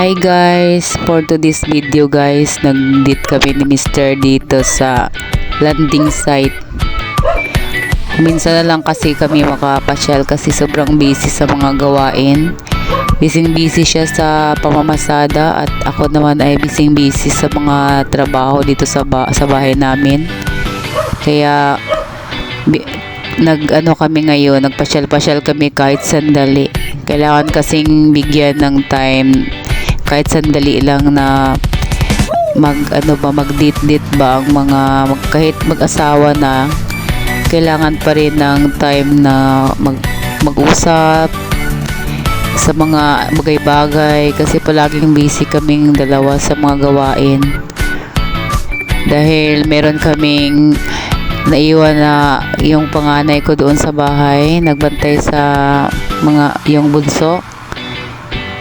Hi guys, for today's video guys, nag-date kami ni Mr. dito sa landing site. Minsan na lang kasi kami makapasyal kasi sobrang busy sa mga gawain. Busy busy siya sa pamamasada at ako naman ay busy busy sa mga trabaho dito sa, ba- sa bahay namin. Kaya nag ano kami ngayon, nagpasyal-pasyal kami kahit sandali. Kailangan kasing bigyan ng time kahit sandali lang na mag ano ba mag date date ba ang mga kahit mag-asawa na kailangan pa rin ng time na mag mag-usap sa mga bagay-bagay kasi palaging busy kaming dalawa sa mga gawain. Dahil meron kaming naiwan na yung panganay ko doon sa bahay nagbantay sa mga yung bunso.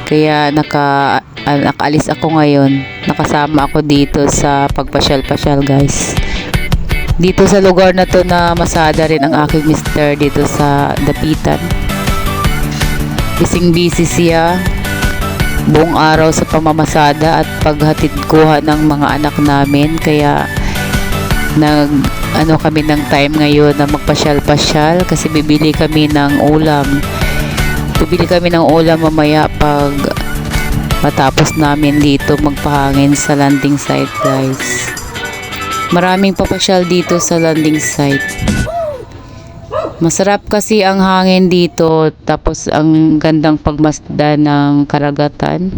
Kaya naka ah, nakaalis ako ngayon. Nakasama ako dito sa pagpasyal-pasyal guys. Dito sa lugar na to na masada rin ang aking mister dito sa Dapitan. Bising busy siya. Buong araw sa pamamasada at paghatid kuha ng mga anak namin. Kaya nag ano kami ng time ngayon na magpasyal-pasyal kasi bibili kami ng ulam. Bibili kami ng ulam mamaya pag matapos namin dito magpahangin sa landing site guys. Maraming papasyal dito sa landing site. Masarap kasi ang hangin dito tapos ang gandang pagmasda ng karagatan.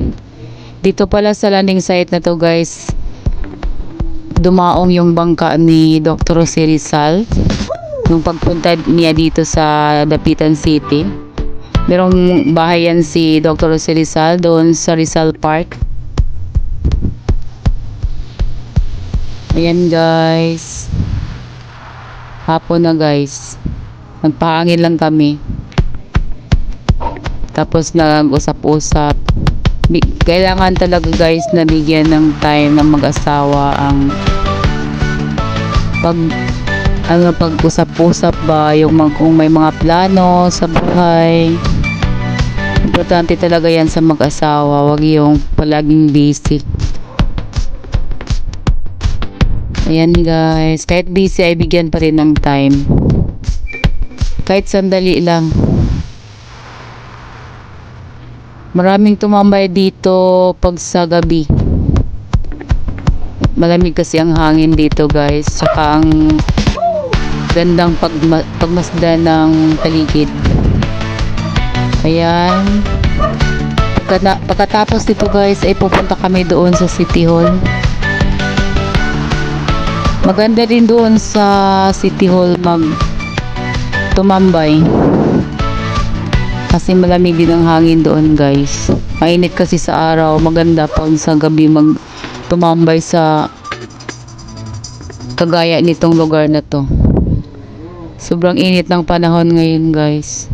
Dito pala sa landing site na to guys dumaong yung bangka ni Dr. Jose Rizal nung pagpunta niya dito sa Dapitan City merong bahay yan si Dr. Jose Rizal doon sa Rizal Park. Ayan guys. Hapon na guys. Nagpahangin lang kami. Tapos nag-usap-usap. Kailangan talaga guys na bigyan ng time ng mag-asawa ang pag ano pag-usap-usap ba yung kung may mga plano sa buhay importante talaga yan sa mag-asawa. Wag yung palaging busy. Ayan guys. Kahit busy ay bigyan pa rin ng time. Kahit sandali lang. Maraming tumambay dito pag sa gabi. Malamig kasi ang hangin dito guys. Saka ang gandang pagma- pagmasda ng paligid ayan. Pagkata- pagkatapos dito guys ay pupunta kami doon sa City Hall. Maganda din doon sa City Hall mag tumambay kasi malamig din ang hangin doon guys. Mainit kasi sa araw. Maganda pag sa gabi mag tumambay sa kagaya nitong lugar na to. Sobrang init ng panahon ngayon guys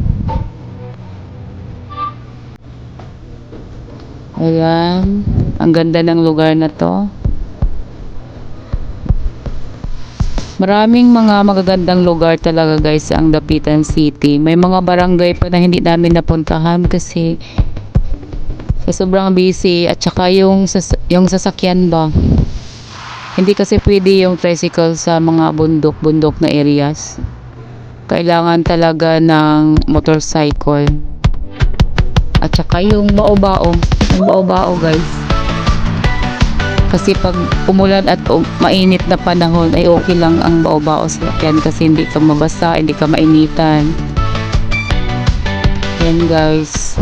ayan ang ganda ng lugar na to Maraming mga magagandang lugar talaga guys ang Dapitan City. May mga barangay pa na hindi namin napuntahan kasi sa sobrang busy at saka yung, sas- yung sasakyan ba. Hindi kasi pwede yung tricycle sa mga bundok-bundok na areas. Kailangan talaga ng motorcycle. At saka yung bao-bao. Yung bao-bao guys. Kasi pag umulan at um, mainit na panahon ay okay lang ang bao-bao sakyan kasi hindi ka mabasa, hindi ka mainitan. Yan guys.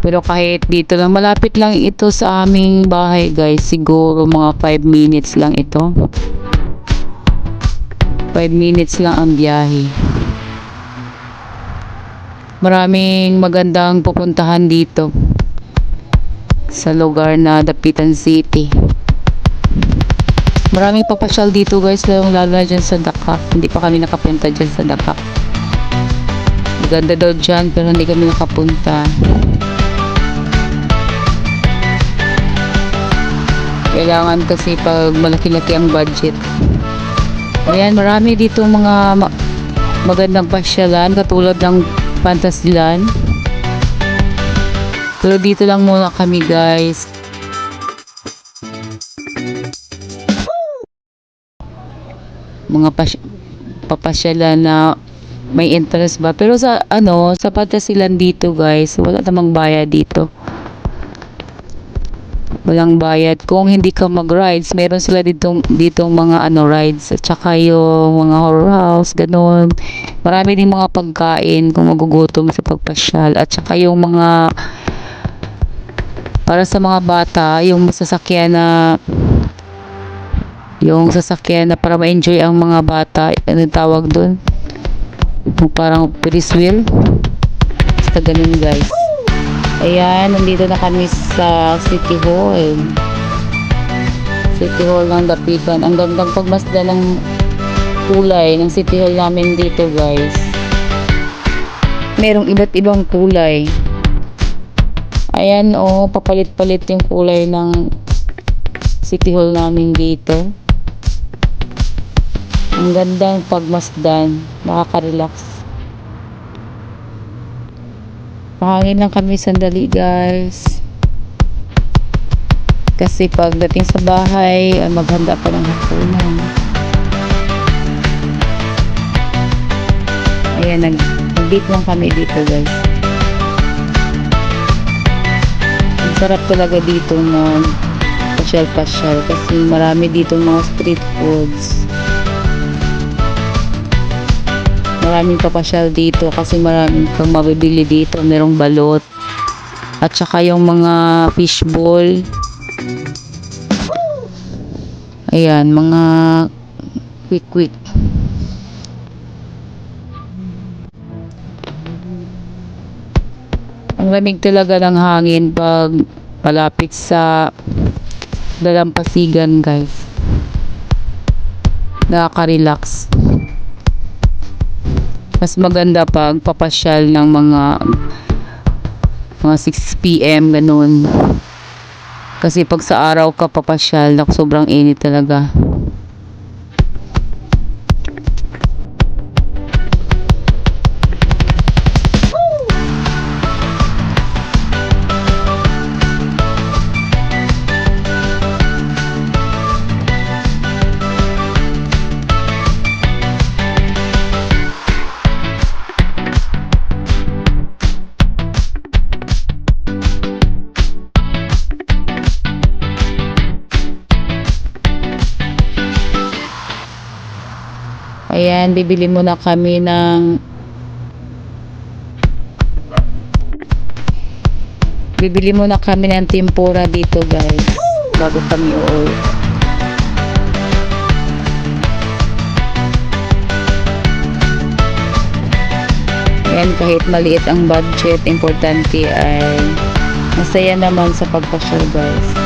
Pero kahit dito lang, malapit lang ito sa aming bahay guys. Siguro mga 5 minutes lang ito. 5 minutes lang ang biyahe. Maraming magandang pupuntahan dito sa lugar na Dapitan City. Maraming papasyal dito guys, lalo lalo na dyan sa Dakak. Hindi pa kami nakapunta dyan sa Dakak. Maganda daw dyan pero hindi kami nakapunta. Kailangan kasi pag malaki-laki ang budget. Ayan, marami dito mga ma- magandang pasyalan katulad ng Fantasyland. Pero dito lang muna kami guys. Mga pas- papasyalan na may interest ba. Pero sa ano, sa Patasilan dito guys, wala namang bayad dito. Walang bayad. Kung hindi ka mag-rides, meron sila ditong, ditong mga ano rides. At saka yung mga horror house, ganun. Marami din mga pagkain kung magugutom sa pagpasyal. At saka yung mga para sa mga bata, yung sasakyan na yung sasakyan na para ma-enjoy ang mga bata, ano tawag doon? Parang Ferris wheel. Basta ganun guys. Ayan, nandito na kami sa City Hall. City Hall ng Dapitan. Ang gandang pagmasda ng kulay ng City Hall namin dito guys. Merong iba't ibang kulay. Ayan oh, papalit-palit yung kulay ng City Hall namin dito. Ang gandang pagmasdan, nakaka-relax. Pahangin lang kami sandali guys. Kasi pagdating sa bahay, ay maghanda pa ng hapunan. Ayan, nag- nag-date lang kami dito guys. Ang sarap talaga dito na pasyal-pasyal kasi marami dito mga street foods. Maraming papasyal dito kasi maraming kang mabibili dito. Merong balot. At saka yung mga fishball. Ayan, mga quick-quick. Ang lamig talaga ng hangin pag palapit sa dalampasigan guys. Nakaka-relax. Mas maganda pag papasyal ng mga mga 6 p.m. ganun. Kasi pag sa araw ka papasyal, sobrang init talaga. Ayan, bibili muna kami ng Bibili muna kami ng tempura dito, guys. Bago kami uuwi. Ayan, kahit maliit ang budget, importante ay masaya naman sa pagpasyal, guys.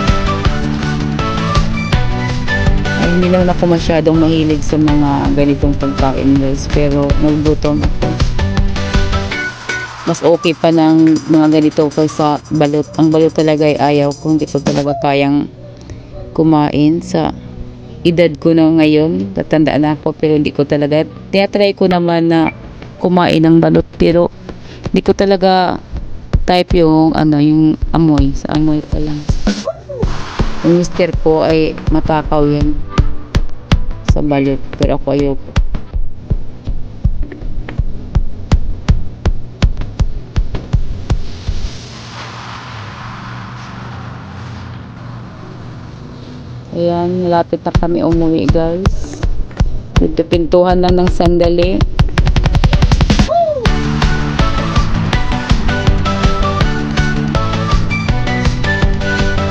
Hindi naman ako masyadong mahilig sa mga ganitong pagkain guys. Pero nagugutom ako. Mas okay pa ng mga ganito kaysa balot ang balot talaga ay ayaw ko. Hindi ko talaga kayang kumain sa edad ko na ngayon. Tatandaan na ako pero hindi ko talaga. Tinatry ko naman na kumain ng balot pero hindi ko talaga type yung ano yung amoy. Sa amoy pa lang. Yung mister ko ay matakaw yan sa balot pero ako ayoko ayan malapit na kami umuwi guys. Nagpipintuhan lang ng sandali.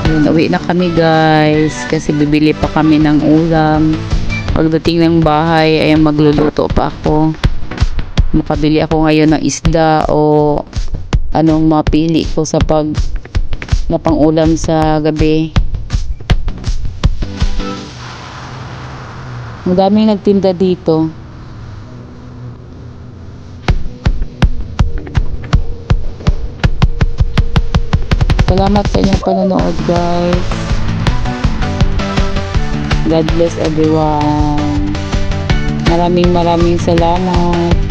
Yun, uwi na kami guys kasi bibili pa kami ng ulam pagdating ng bahay ay magluluto pa ako. Makabili ako ngayon ng isda o anong mapili ko sa pag na pangulam sa gabi. Ang daming nagtinda dito. Salamat sa inyong panonood guys God bless everyone. Maraming maraming salamat.